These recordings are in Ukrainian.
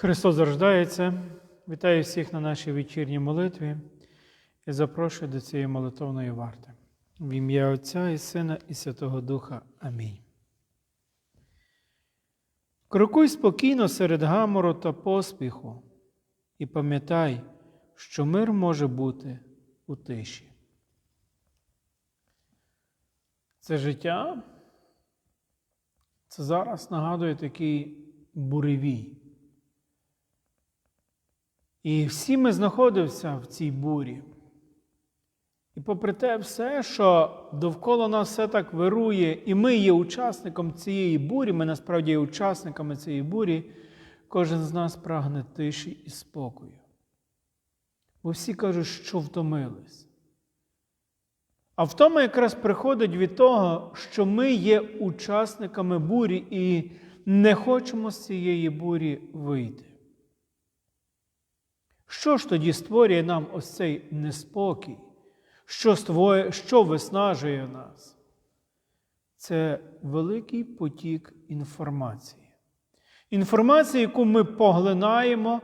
Христос зарождається. Вітаю всіх на нашій вечірній молитві і запрошую до цієї молитовної варти. В ім'я Отця і Сина і Святого Духа. Амінь. Крокуй спокійно серед гамору та поспіху і пам'ятай, що мир може бути у тиші. Це життя це зараз нагадує такий буревій. І всі ми знаходимося в цій бурі. І попри те, все, що довкола нас все так вирує, і ми є учасником цієї бурі, ми насправді є учасниками цієї бурі, кожен з нас прагне тиші і спокою. Бо всі кажуть, що втомились. А втома якраз приходить від того, що ми є учасниками бурі і не хочемо з цієї бурі вийти. Що ж тоді створює нам ось цей неспокій? Що, ствоє, що виснажує нас? Це великий потік інформації. Інформації, яку ми поглинаємо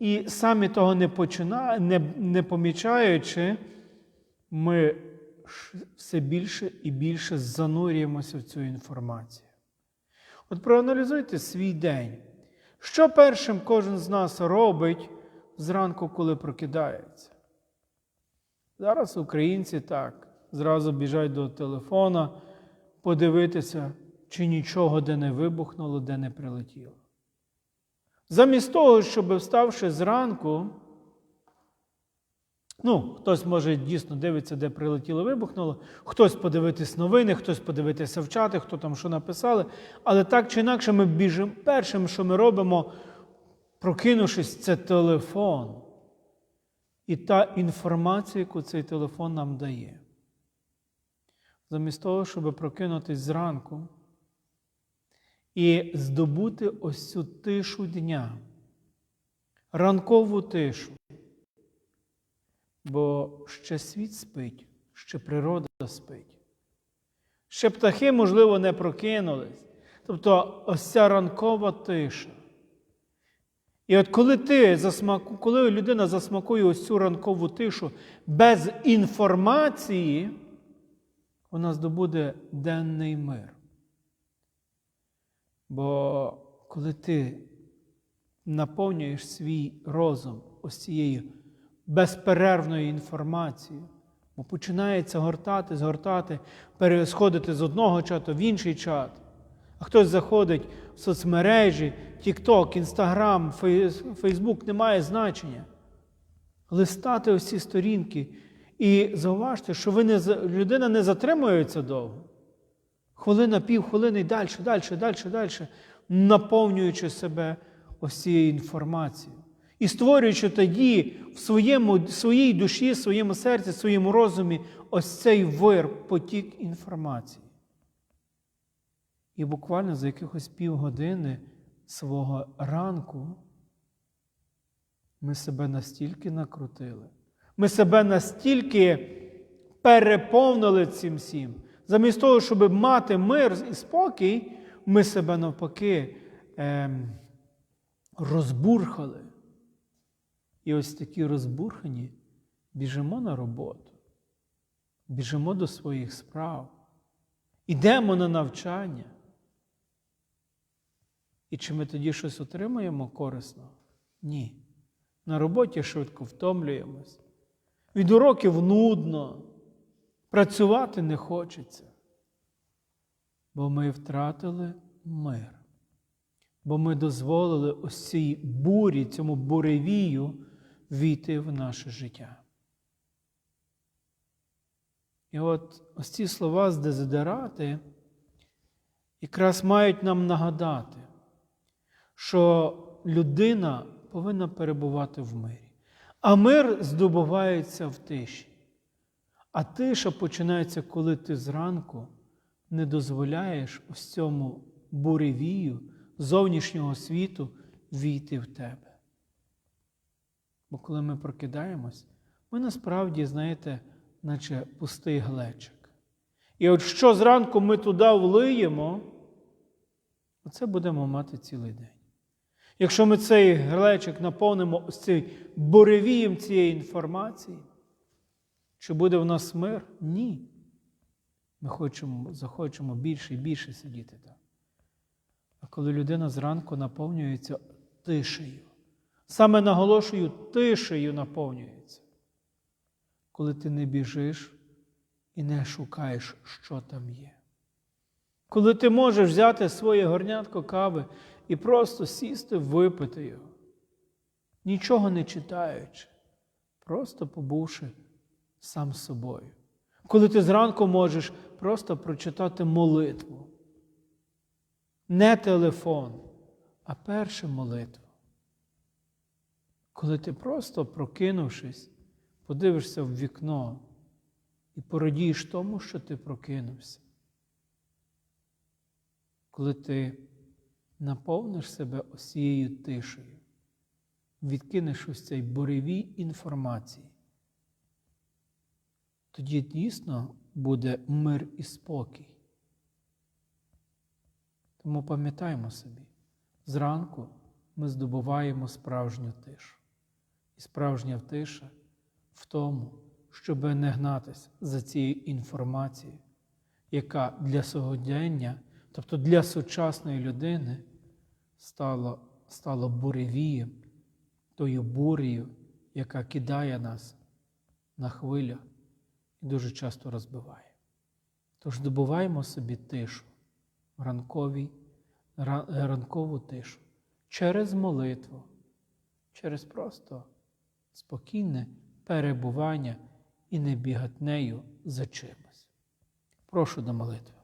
і самі того не, почина, не, не помічаючи, ми все більше і більше занурюємося в цю інформацію. От проаналізуйте свій день. Що першим кожен з нас робить зранку, коли прокидається? Зараз українці так, зразу біжать до телефона, подивитися, чи нічого де не вибухнуло, де не прилетіло. Замість того, щоб вставши зранку, ну, хтось може дійсно дивитися, де прилетіло, вибухнуло, хтось подивитись новини, хтось подивитися в чати, хто там що написали. Але так чи інакше ми біжимо. Першим, що ми робимо, прокинувшись, це телефон. І та інформація, яку цей телефон нам дає. Замість того, щоб прокинутись зранку і здобути ось цю тишу дня, ранкову тишу. Бо ще світ спить, ще природа спить. Ще птахи, можливо, не прокинулись. Тобто ось ця ранкова тиша. І от коли ти засмаку, коли людина засмакує ось цю ранкову тишу без інформації, вона здобуде денний мир. Бо коли ти наповнюєш свій розум ось цією безперервною інформацією, бо починається гортати, згортати, пересходити з одного чату в інший чат. А хтось заходить в соцмережі, TikTok, Instagram, Facebook не має значення. Листати ось сторінки. І зауважте, що ви не, людина не затримується довго. Хвилина, півхвилини і далі, далі, далі, далі, наповнюючи себе ось цією інформацією. І створюючи тоді в своєму, своїй душі, в своєму серці, в своєму розумі ось цей вир, потік інформації. І буквально за якихось півгодини свого ранку ми себе настільки накрутили, ми себе настільки переповнили цим всім. Замість того, щоб мати мир і спокій, ми себе навпаки ем, розбурхали. І ось такі розбурхані біжимо на роботу, біжимо до своїх справ, ідемо на навчання. І чи ми тоді щось отримаємо корисно? Ні. На роботі швидко втомлюємось. Від уроків нудно, працювати не хочеться. Бо ми втратили мир. Бо ми дозволили ось цій бурі, цьому буревію війти в наше життя. І от ось ці слова з дезидерати якраз мають нам нагадати що людина повинна перебувати в мирі. А мир здобувається в тиші. А тиша починається, коли ти зранку не дозволяєш ось цьому буревію зовнішнього світу війти в тебе. Бо коли ми прокидаємось, ми насправді, знаєте, наче пустий глечик. І от що зранку ми туди влиємо, оце будемо мати цілий день. Якщо ми цей глечик наповнимо ось цим буревієм цієї інформації, чи буде в нас мир? Ні. Ми хочемо, захочемо більше і більше сидіти там. А коли людина зранку наповнюється тишею, саме наголошую, тишею наповнюється, коли ти не біжиш і не шукаєш, що там є. Коли ти можеш взяти своє горнятко кави і просто сісти, випити його, нічого не читаючи, просто побувши сам собою. Коли ти зранку можеш просто прочитати молитву, не телефон, а першу молитву. Коли ти просто прокинувшись, подивишся в вікно і порадієш тому, що ти прокинувся. Коли ти наповниш себе осією тишею, відкинеш ось цей буревій інформації, тоді дійсно буде мир і спокій. Тому пам'ятаємо собі, зранку ми здобуваємо справжню тишу. І справжня тиша в тому, щоб не гнатися за цією інформацією, яка для сьогодення, тобто для сучасної людини, стала, стала буревієм, тою бурею, яка кидає нас на хвилю і дуже часто розбиває. Тож добуваємо собі тишу, ранковій, ранкову тишу через молитву, через просто спокійне перебування і не бігатнею за чимось. Прошу до молитви.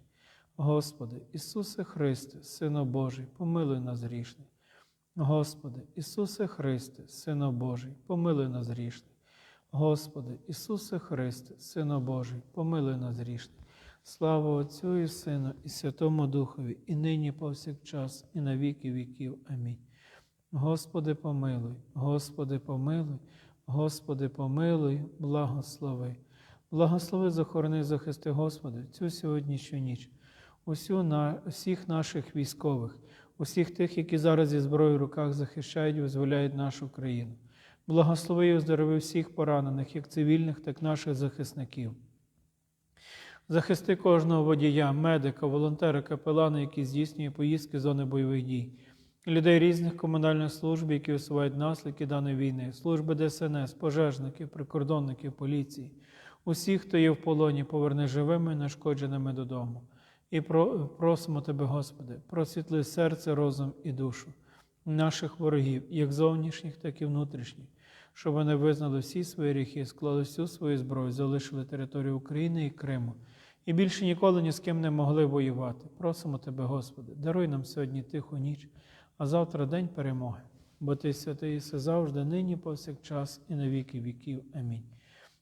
Господи, Ісусе Христе, Сино Божий, помилуй нас грішних. Господи, Ісусе Христе, Сино Божий, помилуй нас грішних. Господи, Ісусе Христе, Сино Божий, помилуй нас грішних. Слава Отцю і Сину, і Святому Духові, і нині повсякчас, і на віки віків. Амінь. Господи, помилуй, Господи, помилуй, Господи, помилуй, благослови. Благослови, захорони, захисти, Господи, цю сьогоднішню ніч, усю на, усіх наших військових, усіх тих, які зараз зі зброєю в руках захищають і визволяють нашу країну. Благослови і оздорови всіх поранених, як цивільних, так і наших захисників. Захисти кожного водія, медика, волонтера, капелана, які здійснює поїздки з зони бойових дій, людей різних комунальних служб, які усувають наслідки даної війни, служби ДСНС, пожежників, прикордонників, поліції, усіх, хто є в полоні, поверни живими і нешкодженими додому. І просимо Тебе, Господи, просвітли серце, розум і душу наших ворогів, як зовнішніх, так і внутрішніх, щоб вони визнали всі свої гріхи, склали всю свою зброю, залишили територію України і Криму. І більше ніколи ні з ким не могли воювати. Просимо Тебе, Господи, даруй нам сьогодні тиху ніч, а завтра день перемоги. Бо Ти святий все завжди, нині, повсякчас і на віки віків. Амінь.